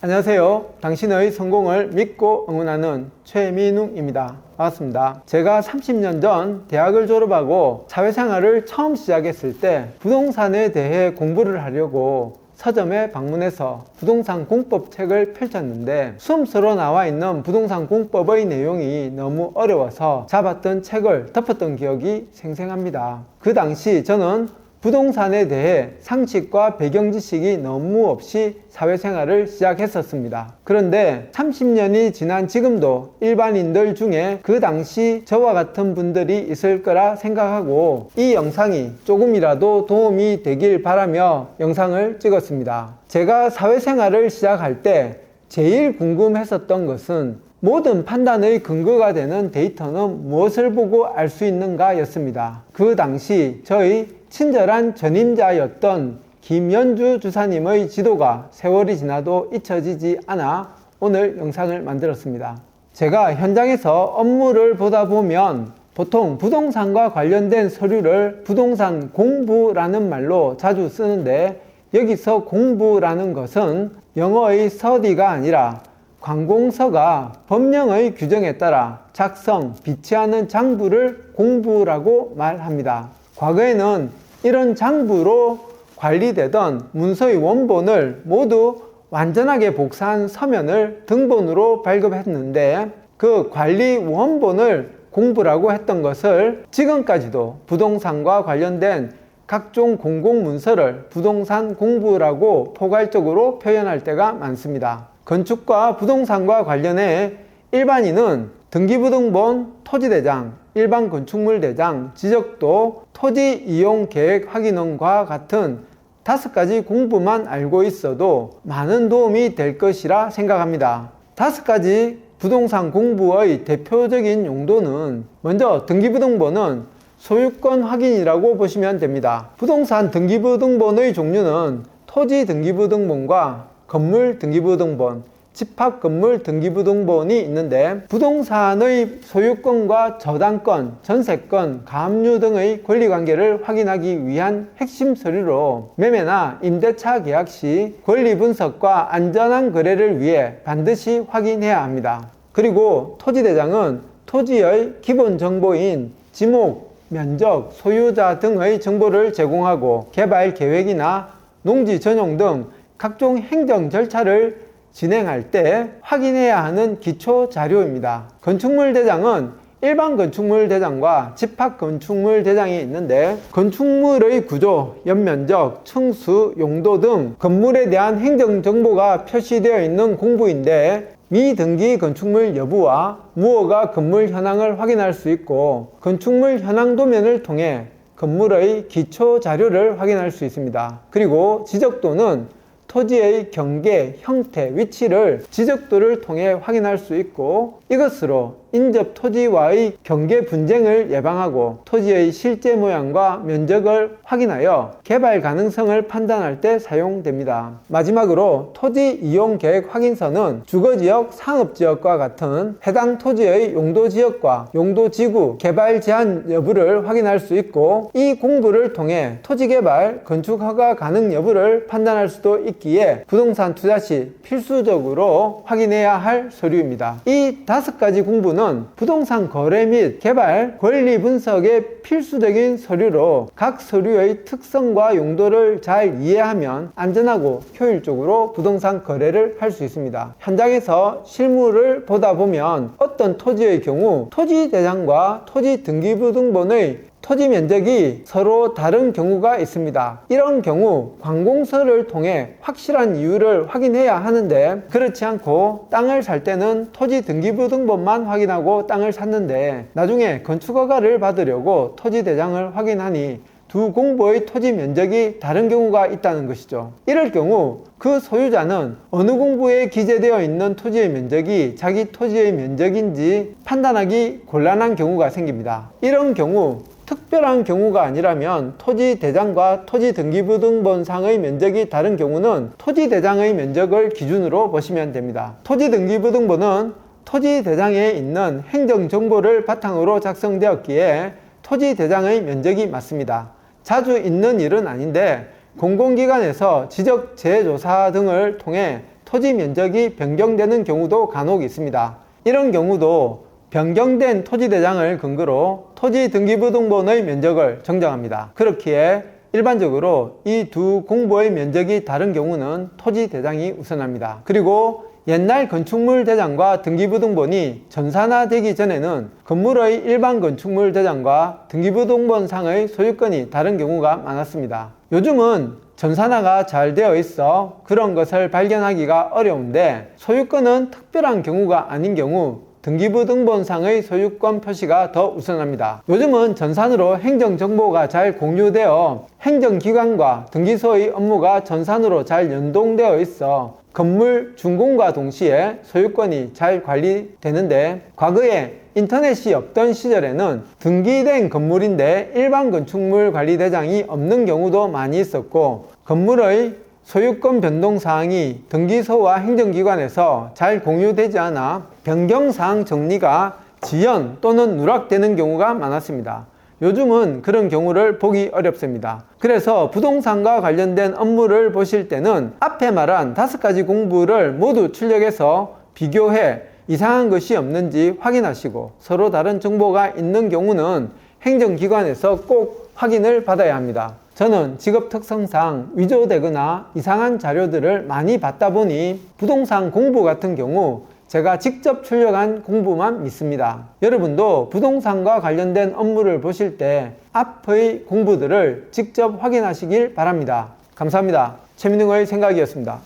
안녕하세요. 당신의 성공을 믿고 응원하는 최민웅입니다. 반갑습니다. 제가 30년 전 대학을 졸업하고 사회생활을 처음 시작했을 때 부동산에 대해 공부를 하려고 서점에 방문해서 부동산 공법 책을 펼쳤는데 수험서로 나와 있는 부동산 공법의 내용이 너무 어려워서 잡았던 책을 덮었던 기억이 생생합니다. 그 당시 저는 부동산에 대해 상식과 배경 지식이 너무 없이 사회생활을 시작했었습니다. 그런데 30년이 지난 지금도 일반인들 중에 그 당시 저와 같은 분들이 있을 거라 생각하고 이 영상이 조금이라도 도움이 되길 바라며 영상을 찍었습니다. 제가 사회생활을 시작할 때 제일 궁금했었던 것은 모든 판단의 근거가 되는 데이터는 무엇을 보고 알 수 있는가 였습니다. 그 당시 저희 친절한 전임자였던 김연주 주사님의 지도가 세월이 지나도 잊혀지지 않아 오늘 영상을 만들었습니다. 제가 현장에서 업무를 보다 보면 보통 부동산과 관련된 서류를 부동산 공부라는 말로 자주 쓰는데 여기서 공부라는 것은 영어의 study가 아니라 관공서가 법령의 규정에 따라 작성, 비치하는 장부를 공부라고 말합니다. 과거에는 이런 장부로 관리되던 문서의 원본을 모두 완전하게 복사한 서면을 등본으로 발급했는데 그 관리 원본을 공부라고 했던 것을 지금까지도 부동산과 관련된 각종 공공문서를 부동산 공부라고 포괄적으로 표현할 때가 많습니다. 건축과 부동산과 관련해 일반인은 등기부등본, 토지대장, 일반 건축물 대장, 지적도, 토지 이용 계획 확인원과 같은 다섯 가지 공부만 알고 있어도 많은 도움이 될 것이라 생각합니다. 다섯 가지 부동산 공부의 대표적인 용도는 먼저 등기부등본은 소유권 확인이라고 보시면 됩니다. 부동산 등기부등본의 종류는 토지 등기부등본과 건물 등기부등본, 집합 건물 등기부등본이 있는데 부동산의 소유권과 저당권, 전세권, 가압류 등의 권리관계를 확인하기 위한 핵심 서류로 매매나 임대차 계약 시 권리 분석과 안전한 거래를 위해 반드시 확인해야 합니다. 그리고 토지대장은 토지의 기본 정보인 지목, 면적, 소유자 등의 정보를 제공하고 개발 계획이나 농지 전용 등 각종 행정 절차를 진행할 때 확인해야 하는 기초 자료입니다. 건축물 대장은 일반 건축물 대장과 집합 건축물 대장이 있는데 건축물의 구조, 연면적, 층수, 용도 등 건물에 대한 행정 정보가 표시되어 있는 공부인데 미등기 건축물 여부와 무허가 건물 현황을 확인할 수 있고 건축물 현황 도면을 통해 건물의 기초 자료를 확인할 수 있습니다. 그리고 지적도는 토지의 경계, 형태, 위치를 지적도를 통해 확인할 수 있고 이것으로 인접 토지와의 경계 분쟁을 예방하고 토지의 실제 모양과 면적을 확인하여 개발 가능성을 판단할 때 사용됩니다. 마지막으로 토지 이용 계획 확인서는 주거 지역, 상업 지역과 같은 해당 토지의 용도 지역과 용도 지구, 개발 제한 여부를 확인할 수 있고 이 공부를 통해 토지 개발, 건축 허가 가능 여부를 판단할 수도 있 기에 부동산 투자 시 필수적으로 확인해야 할 서류입니다. 이 다섯 가지 공부는 부동산 거래 및 개발 권리 분석의 필수적인 서류로 각 서류의 특성과 용도를 잘 이해하면 안전하고 효율적으로 부동산 거래를 할 수 있습니다. 현장에서 실물을 보다 보면 어떤 토지의 경우 토지 대장과 토지 등기부 등본의 토지 면적이 서로 다른 경우가 있습니다. 이런 경우 관공서를 통해 확실한 이유를 확인해야 하는데 그렇지 않고 땅을 살 때는 토지 등기부 등본만 확인하고 땅을 샀는데 나중에 건축허가를 받으려고 토지 대장을 확인하니 두 공부의 토지 면적이 다른 경우가 있다는 것이죠. 이럴 경우 그 소유자는 어느 공부에 기재되어 있는 토지의 면적이 자기 토지의 면적인지 판단하기 곤란한 경우가 생깁니다. 이런 경우 특별한 경우가 아니라면 토지 대장과 토지 등기부 등본상의 면적이 다른 경우는 토지 대장의 면적을 기준으로 보시면 됩니다. 토지 등기부 등본은 토지 대장에 있는 행정 정보를 바탕으로 작성되었기에 토지 대장의 면적이 맞습니다. 자주 있는 일은 아닌데 공공기관에서 지적 재조사 등을 통해 토지 면적이 변경되는 경우도 간혹 있습니다. 이런 경우도 변경된 토지대장을 근거로 토지 등기부등본의 면적을 정정합니다. 그렇기에 일반적으로 이 두 공보의 면적이 다른 경우는 토지대장이 우선합니다. 그리고 옛날 건축물 대장과 등기부등본이 전산화되기 전에는 건물의 일반 건축물 대장과 등기부등본상의 소유권이 다른 경우가 많았습니다. 요즘은 전산화가 잘 되어 있어 그런 것을 발견하기가 어려운데 소유권은 특별한 경우가 아닌 경우 등기부등본상의 소유권 표시가 더 우선합니다. 요즘은 전산으로 행정정보가 잘 공유되어 행정기관과 등기소의 업무가 전산으로 잘 연동되어 있어 건물 준공과 동시에 소유권이 잘 관리되는데 과거에 인터넷이 없던 시절에는 등기된 건물인데 일반 건축물 관리대장이 없는 경우도 많이 있었고 건물의 소유권 변동 사항이 등기소와 행정기관에서 잘 공유되지 않아 변경 사항 정리가 지연 또는 누락되는 경우가 많았습니다. 요즘은 그런 경우를 보기 어렵습니다. 그래서 부동산과 관련된 업무를 보실 때는 앞에 말한 다섯 가지 공부를 모두 출력해서 비교해 이상한 것이 없는지 확인하시고 서로 다른 정보가 있는 경우는 행정기관에서 꼭 확인을 받아야 합니다. 저는 직업 특성상 위조되거나 이상한 자료들을 많이 받다 보니 부동산 공부 같은 경우 제가 직접 출력한 공부만 믿습니다. 여러분도 부동산과 관련된 업무를 보실 때 앞의 공부들을 직접 확인하시길 바랍니다. 감사합니다. 최민웅의 생각이었습니다.